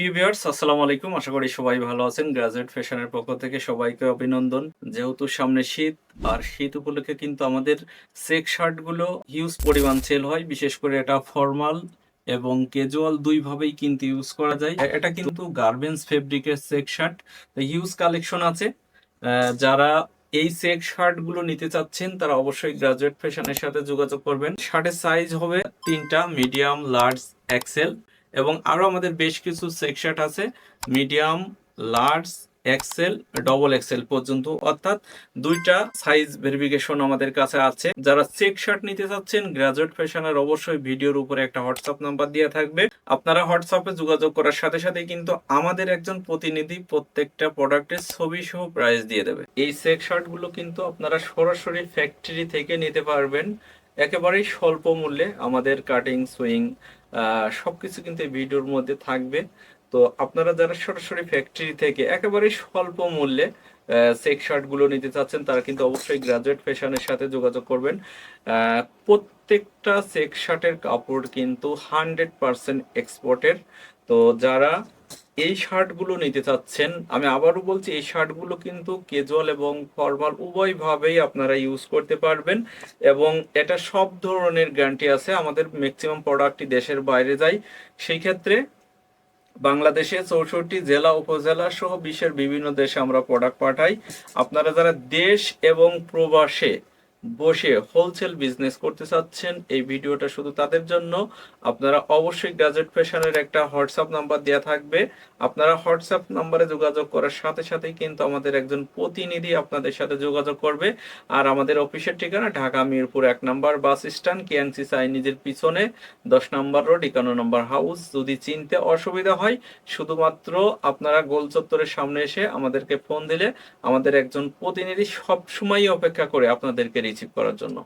প্রিয় আসসালামু আলাইকুম। আশা করি সবাই ভালো আছেন। গ্রাজুয়েট ফ্যাশনের পক্ষ থেকে সবাইকে অভিনন্দন। যেহেতু সামনে শীত, আর শীত উপলক্ষে কিন্তু আমাদের সেক শার্টগুলো হিউজ পরিমাণ সেল হয়। বিশেষ করে এটা ফর্মাল এবং ক্যাজুয়াল দুইভাবেই কিন্তু ইউজ করা যায়। এটা কিন্তু গার্মেন্টস ফেব্রিকের সেক শার্ট হিউজ কালেকশন আছে। যারা এই সেক শার্টগুলো নিতে চাচ্ছেন, তারা অবশ্যই গ্রাজুয়েট ফ্যাশনের সাথে যোগাযোগ করবেন। শার্টের সাইজ হবে তিনটা মিডিয়াম লার্জ এক্সেল এবং আরও আমাদের বেশ কিছু সেক শার্ট আছে, medium, large, XL, double XL পর্যন্ত। অর্থাৎ দুইটা সাইজ ভেরিফিকেশন আমাদের কাছে আছে। যারা চেক শার্ট নিতে চাচ্ছেন, গ্রাজুয়েট ফ্যাশনের অবশ্যই ভিডিওর উপরে একটা হোয়াটসঅ্যাপ নাম্বার দেওয়া থাকবে। আপনারা হোয়াটসঅ্যাপে যোগাযোগ করার সাথে সাথে কিন্তু আমাদের একজন প্রতিনিধি প্রত্যেকটা প্রোডাক্টের ছবি সহ প্রাইস দিয়ে দেবে। এই চেক শার্টগুলো কিন্তু আপনারা সরাসরি ফ্যাক্টরি থেকে নিতে পারবেন। একেবারেই স্বল্প মূল্যে আমাদের কাটিং, সুইং সবকিছু কিন্তু এই ভিডিওর মধ্যে থাকবে। তো আপনারা যারা সরাসরি ফ্যাক্টরি থেকে একেবারে স্বল্প মূল্যে সেক শার্টগুলো নিতে চাচ্ছেন, তারা কিন্তু অবশ্যই গ্রাজুয়েট ফ্যাশনের সাথে যোগাযোগ করবেন। প্রত্যেকটা সেক শার্টের কাপড় কিন্তু হান্ড্রেড পার্সেন্ট এক্সপোর্টের তো যারা এই শার্টগুলো নিতে চাচ্ছেন, আমি আবারও বলছি, এই শার্টগুলো কিন্তু ক্যাজুয়াল এবং ফর্মাল উভয়ভাবেই আপনারা ইউজ করতে পারবেন এবং এটা সব ধরনের গ্যারান্টি আছে, আমাদের ম্যাক্সিমাম প্রোডাক্টটি দেশের বাইরে যায়। সেই ক্ষেত্রে বাংলাদেশে চৌষট্টি জেলা, উপজেলা সহ বিশ্বের বিভিন্ন দেশে আমরা প্রোডাক্ট পাঠাই। আপনারা যারা দেশ এবং প্রবাসে বসে হোলসেল বিজনেস করতে চাচ্ছেন, এই ভিডিওটা শুধু তাদের জন্য। আপনারা অবশ্যই গ্রাজুয়েট ফ্যাশনের একটা হোয়াটসঅ্যাপ নাম্বার দেওয়া থাকবে। আপনারা হোয়াটসঅ্যাপ নাম্বারে যোগাযোগ করার সাথে সাথেই কিন্তু আমাদের একজন প্রতিনিধি আপনাদের সাথে যোগাযোগ করবে। আর আমাদের অফিসের ঠিকানা ঢাকা মিরপুর এক নাম্বার বাস স্ট্যান্ড কেএনসি চাইনিজের পিছনে, দশ নম্বর রোড, একান্ন নম্বর হাউস। যদি চিনতে অসুবিধা হয়, শুধুমাত্র আপনারা গোল চত্বরের সামনে এসে আমাদেরকে ফোন দিলে আমাদের একজন প্রতিনিধি সব সময় অপেক্ষা করে আপনাদেরকে রিসিভ করার জন্য।